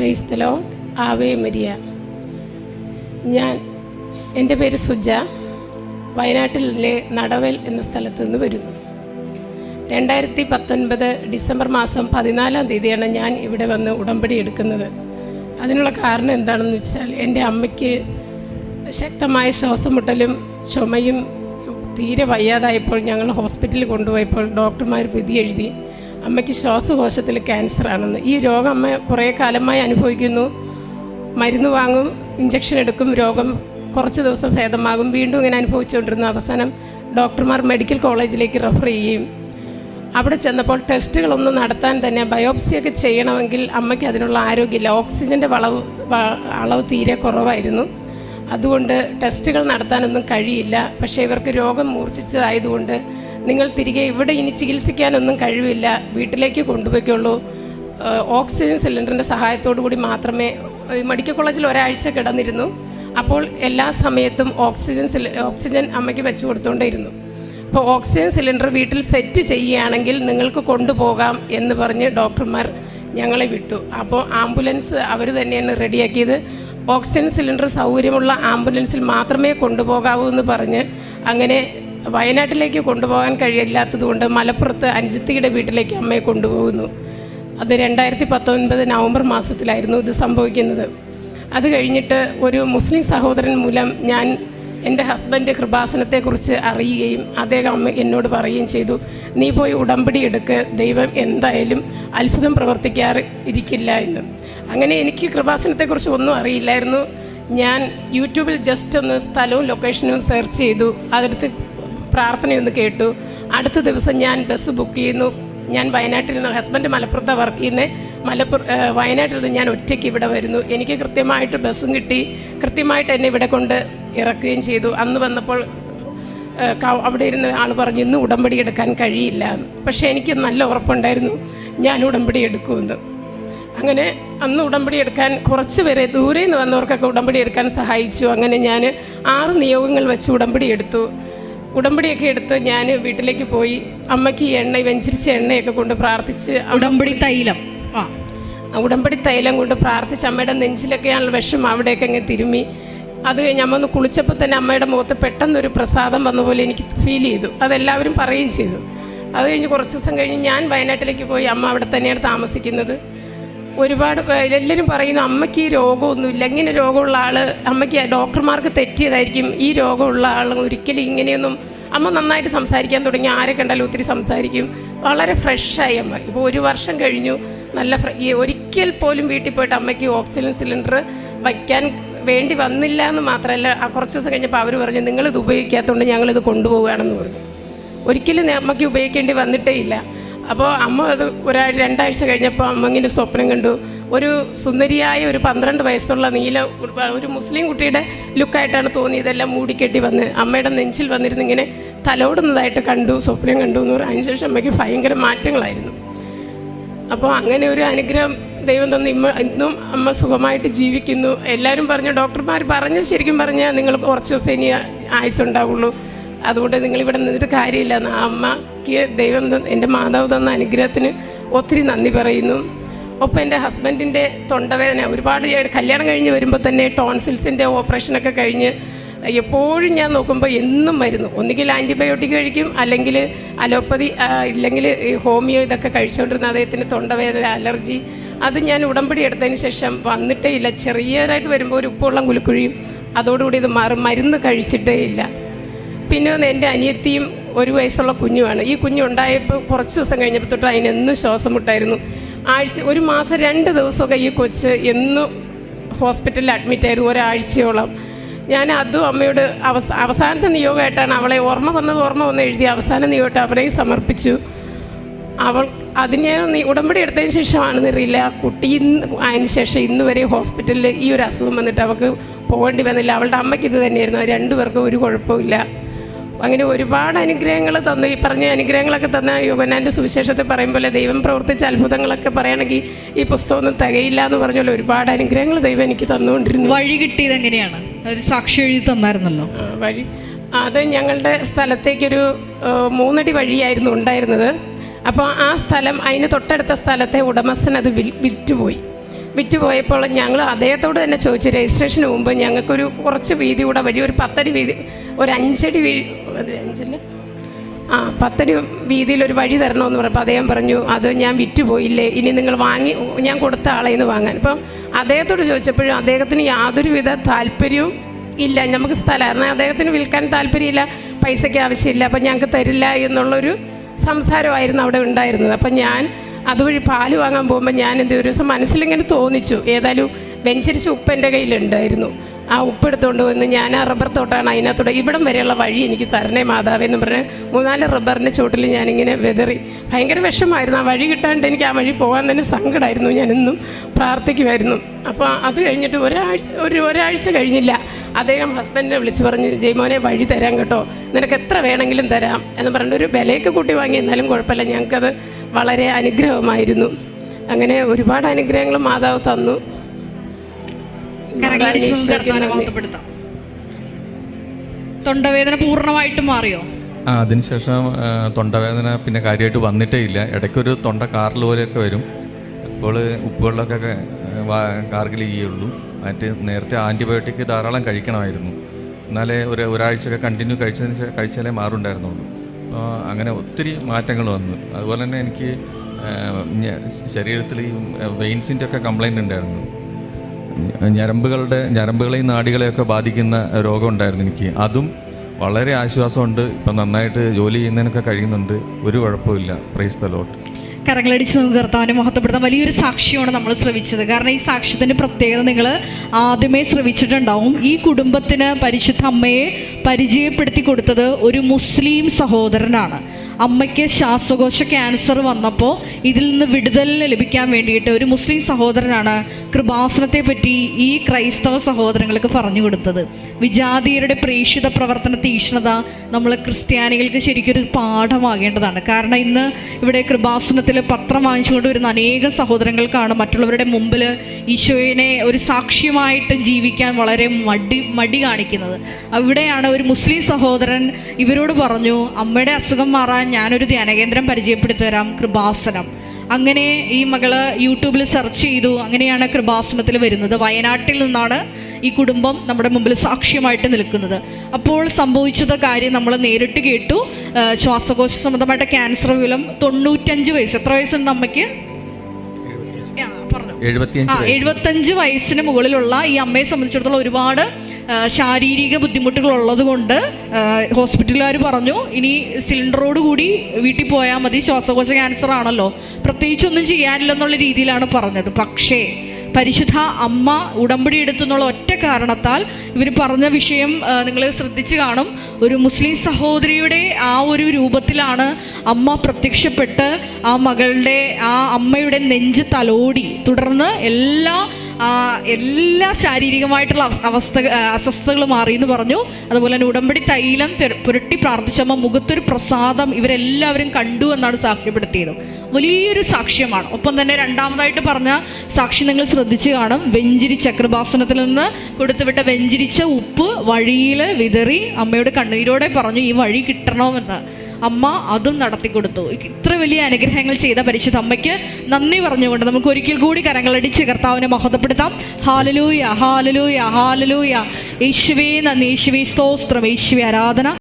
പ്രൈസ്തലോ Ave Maria ഞാൻ എന്റെ പേര് സുജ. വയനാട്ടിലെ നടവൽ എന്ന സ്ഥലത്ത് നിന്ന് വരുന്നു. രണ്ടായിരത്തി പത്തൊൻപത് ഡിസംബർ മാസം പതിനാലാം തീയതിയാണ് ഞാൻ ഇവിടെ വന്ന് ഉടമ്പടി എടുക്കുന്നത്. അതിനുള്ള കാരണം എന്താണെന്ന് വെച്ചാൽ എന്റെ അമ്മയ്ക്ക് ശക്തമായ ശ്വാസമുട്ടലും ചുമയും തീരെ വയ്യാതായപ്പോൾ ഞങ്ങൾ ഹോസ്പിറ്റലിൽ കൊണ്ടുപോയപ്പോൾ ഡോക്ടർമാർ വിധി എഴുതി അമ്മയ്ക്ക് ശ്വാസകോശത്തിൽ ക്യാൻസർ ആണെന്ന് ഈ രോഗം അമ്മ കുറേ കാലമായി അനുഭവിക്കുന്നു. മരുന്ന് വാങ്ങും ഇഞ്ചക്ഷൻ എടുക്കും രോഗം കുറച്ച് ദിവസം ഭേദമാകും. വീണ്ടും ഇങ്ങനെ അനുഭവിച്ചുകൊണ്ടിരുന്നു. അവസാനം ഡോക്ടർമാർ മെഡിക്കൽ കോളേജിലേക്ക് റെഫർ ചെയ്യുകയും അവിടെ ചെന്നപ്പോൾ ടെസ്റ്റുകളൊന്നും നടത്താൻ തന്നെ ബയോപ്സിയൊക്കെ ചെയ്യണമെങ്കിൽ അമ്മയ്ക്ക് അതിനുള്ള ആരോഗ്യമില്ല. ഓക്സിജന്റെ വളവ് അളവ് തീരെ കുറവായിരുന്നു. അതുകൊണ്ട് ടെസ്റ്റുകൾ നടത്താനൊന്നും കഴിയില്ല. പക്ഷേ ഇവർക്ക് രോഗം മൂർച്ഛിച്ചതായതുകൊണ്ട് നിങ്ങൾ തിരികെ ഇവിടെ ഇനി ചികിത്സിക്കാനൊന്നും കഴിവില്ല. വീട്ടിലേക്ക് കൊണ്ടുപോയിക്കുള്ളൂ. ഓക്സിജൻ സിലിണ്ടറിന്റെ സഹായത്തോടു കൂടി മാത്രമേ മെഡിക്കൽ കോളേജിൽ ഒരാഴ്ച കിടന്നിരുന്നു. അപ്പോൾ എല്ലാ സമയത്തും ഓക്സിജൻ സിലി ഓക്സിജൻ അമ്മയ്ക്ക് വെച്ച് കൊടുത്തുകൊണ്ടേയിരുന്നു അപ്പോൾ ഓക്സിജൻ സിലിണ്ടർ വീട്ടിൽ സെറ്റ് ചെയ്യുകയാണെങ്കിൽ നിങ്ങൾക്ക് കൊണ്ടുപോകാം എന്ന് പറഞ്ഞ് ഡോക്ടർമാർ ഞങ്ങളെ വിട്ടു. അപ്പോൾ ആംബുലൻസ് അവർ തന്നെയാണ് റെഡിയാക്കിയത്. ഓക്സിജൻ സിലിണ്ടർ സൗകര്യമുള്ള ആംബുലൻസിൽ മാത്രമേ കൊണ്ടുപോകാവൂ എന്ന് പറഞ്ഞ് അങ്ങനെ വയനാട്ടിലേക്ക് കൊണ്ടുപോകാൻ കഴിയില്ലാത്തതുകൊണ്ട് മലപ്പുറത്ത് അനുജത്തിയുടെ വീട്ടിലേക്ക് അമ്മയെ കൊണ്ടുപോകുന്നു. അത് രണ്ടായിരത്തി പത്തൊൻപത് നവംബർ മാസത്തിലായിരുന്നു ഇത് സംഭവിക്കുന്നത്. അത് കഴിഞ്ഞിട്ട് ഒരു മുസ്ലിം സഹോദരൻ മൂലം ഞാൻ എന്റെ ഹസ്ബൻഡ് കൃപാസനത്തെക്കുറിച്ച് അറിയുകയും അദ്ദേഹം അമ്മ എന്നോട് പറയുകയും ചെയ്തു നീ പോയി ഉടമ്പടി എടുക്ക് ദൈവം എന്തായാലും അത്ഭുതം പ്രവർത്തിക്കാറ് ഇരിക്കില്ല എന്ന്. അങ്ങനെ എനിക്ക് കൃപാസനത്തെക്കുറിച്ച് ഒന്നും അറിയില്ലായിരുന്നു. ഞാൻ യൂട്യൂബിൽ ജസ്റ്റ് ഒന്ന് സ്ഥലവും ലൊക്കേഷനും സെർച്ച് ചെയ്തു. അതെടുത്ത് പ്രാർത്ഥനയൊന്ന് കേട്ടു. അടുത്ത ദിവസം ഞാൻ ബസ് ബുക്ക് ചെയ്യുന്നു. ഞാൻ വയനാട്ടിൽ നിന്ന് ഹസ്ബൻഡ് മലപ്പുറത്താണ് വർക്ക് ചെയ്യുന്നത് മലപ്പുറ വയനാട്ടിൽ നിന്ന് ഞാൻ ഒറ്റയ്ക്ക് ഇവിടെ വരുന്നു. എനിക്ക് കൃത്യമായിട്ട് ബസ്സും കിട്ടി. കൃത്യമായിട്ട് എന്നെ ഇവിടെ കൊണ്ട് ഇറക്കുകയും ചെയ്തു. അന്ന് വന്നപ്പോൾ അവിടെ ഇരുന്ന് ആൾ പറഞ്ഞു ഇന്ന് ഉടമ്പടി എടുക്കാൻ കഴിയില്ല എന്ന്. പക്ഷേ എനിക്ക് നല്ല ഉറപ്പുണ്ടായിരുന്നു. ഞാൻ ഉടമ്പടി എടുക്കുമെന്ന് അങ്ങനെ അന്ന് ഉടമ്പടി എടുക്കാൻ കുറച്ച് പേരെ ദൂരെ നിന്ന് വന്നവർക്കൊക്കെ ഉടമ്പടി എടുക്കാൻ സഹായിച്ചു. അങ്ങനെ ഞാൻ ആറ് നിയോഗങ്ങൾ വെച്ച് ഉടമ്പടി എടുത്തു. ഉടമ്പടിയൊക്കെ എടുത്ത് ഞാൻ വീട്ടിലേക്ക് പോയി അമ്മയ്ക്ക് എണ്ണ വെഞ്ചരിച്ച എണ്ണയൊക്കെ കൊണ്ട് പ്രാർത്ഥിച്ച് ഉടമ്പടി തൈലം. ആ. ഉടമ്പടി തൈലം കൊണ്ട് പ്രാർത്ഥിച്ച് അമ്മയുടെ നെഞ്ചിലൊക്കെയാണല്ലോ വിഷം അവിടെയൊക്കെ അങ്ങ് തിരുമ്മി അത് കഴിഞ്ഞ് അമ്മ ഒന്ന് കുളിച്ചപ്പോൾ തന്നെ അമ്മയുടെ മുഖത്ത് പെട്ടെന്നൊരു പ്രസാദം വന്ന പോലെ എനിക്ക് ഫീൽ ചെയ്തു. അതെല്ലാവരും പറയുകയും ചെയ്തു. അത് കഴിഞ്ഞ് കുറച്ച് ദിവസം കഴിഞ്ഞ് ഞാൻ വയനാട്ടിലേക്ക് പോയി അമ്മ അവിടെ തന്നെയാണ് താമസിക്കുന്നത്. ഒരുപാട് എല്ലാവരും പറയുന്നു അമ്മയ്ക്ക് ഈ രോഗമൊന്നുമില്ല. ഇങ്ങനെ രോഗമുള്ള ആൾ അമ്മയ്ക്ക് ഡോക്ടർമാർക്ക് തെറ്റിയതായിരിക്കും. ഈ രോഗമുള്ള ആൾ ഒരിക്കലും ഇങ്ങനെയൊന്നും അമ്മ നന്നായിട്ട് സംസാരിക്കാൻ തുടങ്ങി ആരെ കണ്ടാലും ഒത്തിരി സംസാരിക്കും. വളരെ ഫ്രഷായി അമ്മ. ഇപ്പോൾ ഒരു വർഷം കഴിഞ്ഞു. നല്ല ഒരിക്കൽ പോലും വീട്ടിൽ പോയിട്ട് അമ്മയ്ക്ക് ഓക്സിജൻ സിലിണ്ടർ വയ്ക്കാൻ വേണ്ടി വന്നില്ല എന്ന് മാത്രമല്ല ആ കുറച്ച് ദിവസം കഴിഞ്ഞപ്പോൾ അവർ പറഞ്ഞു നിങ്ങളിത് ഉപയോഗിക്കാത്തതുകൊണ്ട് ഞങ്ങളിത് കൊണ്ടുപോവുകയാണെന്ന് പറഞ്ഞു. ഒരിക്കലും അമ്മയ്ക്ക് ഉപയോഗിക്കേണ്ടി വന്നിട്ടേ ഇല്ല. അപ്പോൾ അമ്മ അത് ഒരാഴ്ച രണ്ടാഴ്ച കഴിഞ്ഞപ്പോൾ അമ്മ ഇങ്ങനെ സ്വപ്നം കണ്ടു. ഒരു സുന്ദരിയായ ഒരു പന്ത്രണ്ട് വയസ്സുള്ള നീല ഒരു- മുസ്ലിം കുട്ടിയുടെ ലുക്കായിട്ടാണ് തോന്നിയതെല്ലാം മൂടിക്കെട്ടി വന്ന് അമ്മയുടെ നെഞ്ചിൽ വന്നിരുന്ന് ഇങ്ങനെ തലോടുന്നതായിട്ട് കണ്ടു സ്വപ്നം കണ്ടു എന്ന് പറഞ്ഞു. അതിനുശേഷം അമ്മയ്ക്ക് ഭയങ്കര മാറ്റങ്ങളായിരുന്നു. അപ്പോൾ അങ്ങനെ ഒരു അനുഗ്രഹം ദൈവം തന്നു. ഇമ്മ ഇന്നും അമ്മ സുഖമായിട്ട് ജീവിക്കുന്നു. എല്ലാവരും പറഞ്ഞു ഡോക്ടർമാർ പറഞ്ഞു ശരിക്കും പറഞ്ഞാൽ നിങ്ങൾ കുറച്ച് ദിവസം ഇനി ആയുസ് ഉണ്ടാവുള്ളൂ. അതുകൊണ്ട് നിങ്ങൾ ഇവിടെ നിന്നിട്ട് കാര്യമില്ല. എന്ന് അമ്മയ്ക്ക് ദൈവം എന്റെ മാതാവ് തന്ന അനുഗ്രഹത്തിന് ഒത്തിരി നന്ദി പറയുന്നു. ഒപ്പം എന്റെ ഹസ്ബൻഡിന്റെ തൊണ്ടവേദന ഒരുപാട് കല്യാണം കഴിഞ്ഞ് വരുമ്പോൾ തന്നെ ടോൺസിൽസിന്റെ ഓപ്പറേഷനൊക്കെ കഴിഞ്ഞ് എപ്പോഴും ഞാൻ നോക്കുമ്പോൾ എന്നും മരുന്നു. ഒന്നുകിൽ ആന്റിബയോട്ടിക് കഴിക്കും അല്ലെങ്കിൽ അലോപ്പതി ഇല്ലെങ്കിൽ ഹോമിയോ ഇതൊക്കെ കഴിച്ചുകൊണ്ടിരുന്ന അദ്ദേഹത്തിന് തൊണ്ടവേദന അലർജി അത് ഞാൻ ഉടമ്പടി എടുത്തതിന് ശേഷം വന്നിട്ടേ ഇല്ല. ചെറിയതായിട്ട് വരുമ്പോൾ ഒരു ഉപ്പുവെള്ളം കുലുക്കുഴിയും അതോടുകൂടി ഇത് മാറും മരുന്ന് കഴിച്ചിട്ടേ ഇല്ല. പിന്നെ എന്റെ അനിയത്തിയും ഒരു വയസ്സുള്ള കുഞ്ഞുമാണ്. ഈ കുഞ്ഞുണ്ടായപ്പോൾ കുറച്ച് ദിവസം കഴിഞ്ഞപ്പോൾ തൊട്ട് അതിനെന്നും ശ്വാസം മുട്ടായിരുന്നു ആഴ്ച ഒരു മാസം രണ്ട് ദിവസമൊക്കെ ഈ കൊച്ച് എന്നും ഹോസ്പിറ്റലിൽ അഡ്മിറ്റ് ആയിരുന്നു ഒരാഴ്ചയോളം. ഞാൻ അതും അമ്മയോട് അവസ അവസാനത്തെ നിയോഗമായിട്ടാണ് അവളെ ഓർമ്മ വന്നത് ഓർമ്മ വന്ന് എഴുതി അവസാന നിയോഗമായിട്ട് അവരെയും സമർപ്പിച്ചു. അവൾ അതിന് ഉടമ്പടി എടുത്തതിന് ശേഷമാണെന്ന് അറിയില്ല. ആ കുട്ടി ഇന്ന് അതിന് ശേഷം ഇന്ന് വരെ ഹോസ്പിറ്റലിൽ ഈ ഒരു അസുഖം വന്നിട്ട് അവൾക്ക് പോകേണ്ടി വന്നില്ല. അവളുടെ അമ്മയ്ക്ക് ഇത് തന്നെയായിരുന്നു. രണ്ടുപേർക്കും ഒരു കുഴപ്പമില്ല അങ്ങനെ ഒരുപാട് അനുഗ്രഹങ്ങൾ തന്നു. ഈ പറഞ്ഞ അനുഗ്രഹങ്ങളൊക്കെ തന്ന യോഗനാന്റെ സുവിശേഷത്തെ പറയും പോലെ ദൈവം പ്രവർത്തിച്ച അത്ഭുതങ്ങളൊക്കെ പറയുകയാണെങ്കിൽ ഈ പുസ്തകമൊന്നും തികയില്ല എന്ന് പറഞ്ഞല്ലോ ഒരുപാട് അനുഗ്രഹങ്ങൾ ദൈവം എനിക്ക് തന്നുകൊണ്ടിരുന്നു. വഴി കിട്ടിയത് എങ്ങനെയാണ്? ഒരു സാക്ഷി എഴുതി തന്നായിരുന്നല്ലോ. വഴി. അത് ഞങ്ങളുടെ സ്ഥലത്തേക്കൊരു മൂന്നടി വഴിയായിരുന്നു ഉണ്ടായിരുന്നത്. അപ്പോൾ ആ സ്ഥലം അതിന് തൊട്ടടുത്ത സ്ഥലത്തെ ഉടമസ്ഥൻ അത് വിൽ വിറ്റുപോയി. വിറ്റുപോയപ്പോൾ ഞങ്ങൾ അദ്ദേഹത്തോട് തന്നെ ചോദിച്ചു രജിസ്ട്രേഷന് മുമ്പ് ഞങ്ങൾക്കൊരു കുറച്ച് വീതി കൂടെ വഴി ഒരു പത്തടി വീതി ഒരു അഞ്ചടി അഞ്ചല്ല ആ പത്തടി വീതിയിൽ ഒരു വഴി തരണമെന്ന് പറഞ്ഞപ്പോൾ അദ്ദേഹം പറഞ്ഞു അത് ഞാൻ വിറ്റുപോയില്ലേ? ഇനി നിങ്ങൾ വാങ്ങി ഞാൻ കൊടുത്ത ആളെ നിന്ന് വാങ്ങാൻ. അപ്പം അദ്ദേഹത്തോട് ചോദിച്ചപ്പോഴും അദ്ദേഹത്തിന് യാതൊരുവിധ താല്പര്യവും ഇല്ല. നമുക്ക് സ്ഥലമായിരുന്നു. അദ്ദേഹത്തിന് വിൽക്കാൻ താല്പര്യമില്ല പൈസയ്ക്ക് ആവശ്യമില്ല. അപ്പം ഞങ്ങൾക്ക് തരില്ല എന്നുള്ളൊരു സംസാരമായിരുന്നു അവിടെ ഉണ്ടായിരുന്നത്. അപ്പം ഞാൻ അതുവഴി പാൽ വാങ്ങാൻ പോകുമ്പോൾ ഞാൻ എന്ത് ഒരു ദിവസം മനസ്സിലിങ്ങനെ തോന്നിച്ചു. ഏതായാലും വെഞ്ചരിച്ച ഉപ്പ് എന്റെ കയ്യിലുണ്ടായിരുന്നു. ആ ഉപ്പ് എടുത്തുകൊണ്ട് വന്ന് ഞാൻ ആ റബ്ബർ തോട്ടാണ് അതിനകത്തൂടെ ഇവിടം വരെയുള്ള വഴി എനിക്ക് തരണേ മാതാവേ എന്ന് പറഞ്ഞ് മൂന്നാൽ റബ്ബറിന്റെ ചോട്ടിൽ ഞാനിങ്ങനെ വെതറി. ഭയങ്കര വിഷമായിരുന്നു ആ വഴി കിട്ടാണ്ട് എനിക്ക് ആ വഴി പോകാൻ തന്നെ സങ്കടമായിരുന്നു ഞാനെന്നും പ്രാർത്ഥിക്കുമായിരുന്നു. അപ്പോൾ അത് കഴിഞ്ഞിട്ട് ഒരാഴ്ച ഒരു ഒരാഴ്ച കഴിഞ്ഞില്ല. അദ്ദേഹം ഹസ്ബൻഡിനെ വിളിച്ച് പറഞ്ഞ് ജയ്മോനെ വഴി തരാം കേട്ടോ. നിനക്ക് എത്ര വേണമെങ്കിലും തരാം എന്ന് പറഞ്ഞിട്ട് ഒരു വിലയൊക്കെ കൂട്ടി വാങ്ങി. എന്നാലും കുഴപ്പമില്ല. ഞങ്ങൾക്കത് വളരെ അനുഗ്രഹമായിരുന്നു. അങ്ങനെ ഒരുപാട് അനുഗ്രഹങ്ങൾ മാതാവ് തന്നു. തൊണ്ടവേദന പൂർണമായിട്ട് മാറിയോ? ആ അതിനുശേഷം തൊണ്ടവേദന പിന്നെ കാര്യമായിട്ട് വന്നിട്ടേ ഇല്ല. ഇടയ്ക്കൊരു തൊണ്ട കാറിൽ പോലെയൊക്കെ വരും. ഇപ്പോൾ ഉപ്പുവെള്ളമൊക്കെ കാർഗിൽ ചെയ്യുള്ളൂ മറ്റ് നേരത്തെ ആന്റിബയോട്ടിക് ധാരാളം കഴിക്കണമായിരുന്നു. എന്നാലേ ഒരു ഒരാഴ്ചയൊക്കെ കണ്ടിന്യൂ കഴിച്ചതിന് ശേഷം കഴിച്ചാലേ മാറുണ്ടായിരുന്നുള്ളൂ. അങ്ങനെ ഒത്തിരി മാറ്റങ്ങൾ വന്നു. അതുപോലെ തന്നെ എനിക്ക് ശരീരത്തിൽ ഈ വെയിൻസിന്റെ ഒക്കെ കംപ്ലൈന്റ് ഉണ്ടായിരുന്നു. ഞരമ്പുകളുടെ ഞരമ്പുകളെയും നാടികളെയൊക്കെ ബാധിക്കുന്ന രോഗം ഉണ്ടായിരുന്നു എനിക്ക്. അതും വളരെ ആശ്വാസമുണ്ട്. ഇപ്പം നന്നായിട്ട് ജോലി ചെയ്യുന്നതിനൊക്കെ കഴിയുന്നുണ്ട്. ഒരു കുഴപ്പമില്ല പ്രൈസ് ദ ലോട്ട് കരങ്ങളടിച്ച് നമുക്ക് കർത്താവിനെ മഹത്വപ്പെടുത്താം വലിയൊരു സാക്ഷിയാണ് നമ്മൾ ശ്രവിച്ചത്. കാരണം ഈ സാക്ഷ്യത്തിന്റെ പ്രത്യേകത നിങ്ങൾ ആദ്യമേ ശ്രവിച്ചിട്ടുണ്ടാവും. ഈ കുടുംബത്തിന് പരിശുദ്ധ അമ്മയെ പരിചയപ്പെടുത്തി കൊടുത്തത് ഒരു മുസ്ലിം സഹോദരനാണ്. അമ്മയ്ക്ക് ശ്വാസകോശ ക്യാൻസർ വന്നപ്പോൾ ഇതിൽ നിന്ന് വിടുതലിന് ലഭിക്കാൻ വേണ്ടിയിട്ട് ഒരു മുസ്ലിം സഹോദരനാണ് കൃപാസനത്തെ പറ്റി ഈ ക്രൈസ്തവ സഹോദരങ്ങൾക്ക് പറഞ്ഞു കൊടുത്തത്. വിജാതീയരുടെ പ്രേക്ഷിത പ്രവർത്തന തീക്ഷ്ണത നമ്മൾ ക്രിസ്ത്യാനികൾക്ക് ശരിക്കും ഒരു പാഠമാകേണ്ടതാണ്. കാരണം ഇന്ന് ഇവിടെ കൃപാസനത്തിൽ പത്രം വാങ്ങിച്ചുകൊണ്ട് വരുന്ന അനേകം സഹോദരങ്ങൾക്കാണ് മറ്റുള്ളവരുടെ മുമ്പിൽ ഈശോയിനെ ഒരു സാക്ഷ്യമായിട്ട് ജീവിക്കാൻ വളരെ മടി മടി കാണിക്കുന്നത്. അവിടെയാണ് ഒരു മുസ്ലിം സഹോദരൻ ഇവരോട് പറഞ്ഞു അമ്മയുടെ അസുഖം മാറാൻ ഞാനൊരു ധ്യാനകേന്ദ്രം പരിചയപ്പെടുത്തി തരാം കൃപാസനം. അങ്ങനെ ഈ മകൾ യൂട്യൂബിൽ സെർച്ച് ചെയ്തു. അങ്ങനെയാണ് കൃപാസനത്തിൽ വരുന്നത്. വയനാട്ടിൽ നിന്നാണ് ഈ കുടുംബം നമ്മുടെ മുമ്പിൽ സാക്ഷ്യമായിട്ട് നിൽക്കുന്നത്. അപ്പോൾ സംഭവിച്ചത് കാര്യം നമ്മൾ നേരിട്ട് കേട്ടു. ശ്വാസകോശ സംബന്ധമായിട്ട് ക്യാൻസർ മൂലം തൊണ്ണൂറ്റഞ്ച് വയസ്സ്. എത്ര വയസ്സുണ്ട് അമ്മയ്ക്ക്. എഴുപത്തിയഞ്ച് വയസ്സിന് മുകളിലുള്ള ഈ അമ്മയെ സംബന്ധിച്ചിടത്തോളം ഒരുപാട് ശാരീരിക ബുദ്ധിമുട്ടുകൾ ഉള്ളത് കൊണ്ട് ഹോസ്പിറ്റലുകാർ പറഞ്ഞു ഇനി സിലിണ്ടറോട് കൂടി വീട്ടിൽ പോയാൽ മതി ശ്വാസകോശ ക്യാൻസർ ആണല്ലോ. പ്രത്യേകിച്ചൊന്നും ചെയ്യാനില്ലെന്നുള്ള രീതിയിലാണ് പറഞ്ഞത്. പക്ഷേ പരിശുദ്ധ അമ്മ ഉടമ്പടി എടുത്തുന്നുള്ള ഒറ്റ കാരണത്താൽ ഇവർ പറഞ്ഞ വിഷയം നിങ്ങൾ ശ്രദ്ധിച്ചു കാണും. ഒരു മുസ്ലിം സഹോദരിയുടെ ആ ഒരു രൂപത്തിലാണ് അമ്മ പ്രത്യക്ഷപ്പെട്ട് ആ മകളുടെ ആ അമ്മയുടെ നെഞ്ച് തലോടി. തുടർന്ന് എല്ലാ എല്ലാ ശാരീരികമായിട്ടുള്ള അവസ്ഥ അസ്വസ്ഥകൾ മാറി എന്ന് പറഞ്ഞു. അതുപോലെ തന്നെ ഉടമ്പടി തൈലം പുരട്ടി പ്രാർത്ഥിച്ചമ്മ മുഖത്തൊരു പ്രസാദം ഇവരെല്ലാവരും കണ്ടു എന്നാണ് സാക്ഷ്യപ്പെടുത്തിയത്. വലിയൊരു സാക്ഷ്യമാണ്. ഒപ്പം തന്നെ രണ്ടാമതായിട്ട് പറഞ്ഞ സാക്ഷി നിങ്ങൾ ശ്രദ്ധിച്ചു കാണും. വെഞ്ചിരി ചക്രഭാസനത്തിൽ നിന്ന് കൊടുത്തുവിട്ട വെഞ്ചിരിച്ച ഉപ്പ് വഴിയിൽ വിതറി അമ്മയോട് കണ്ണീരോടെ പറഞ്ഞു ഈ വഴി കിട്ടണമെന്ന്. അമ്മ അതും നടത്തിക്കൊടുത്തു ഇത്ര വലിയ അനുഗ്രഹങ്ങൾ ചെയ്ത പരിശുദ്ധ അമ്മയ്ക്ക് നന്ദി പറഞ്ഞുകൊണ്ട് നമുക്ക് ഒരിക്കൽ കൂടി കരങ്ങളടിച്ച് കർത്താവിനെ മഹത്വപ്പെടുത്താം. ഹാലലൂയ ഹാലലൂയ ഹാലലൂയ യേശുവേ നന്ദി. യേശുവേ സ്തോത്രം. യേശുവേ ആരാധന.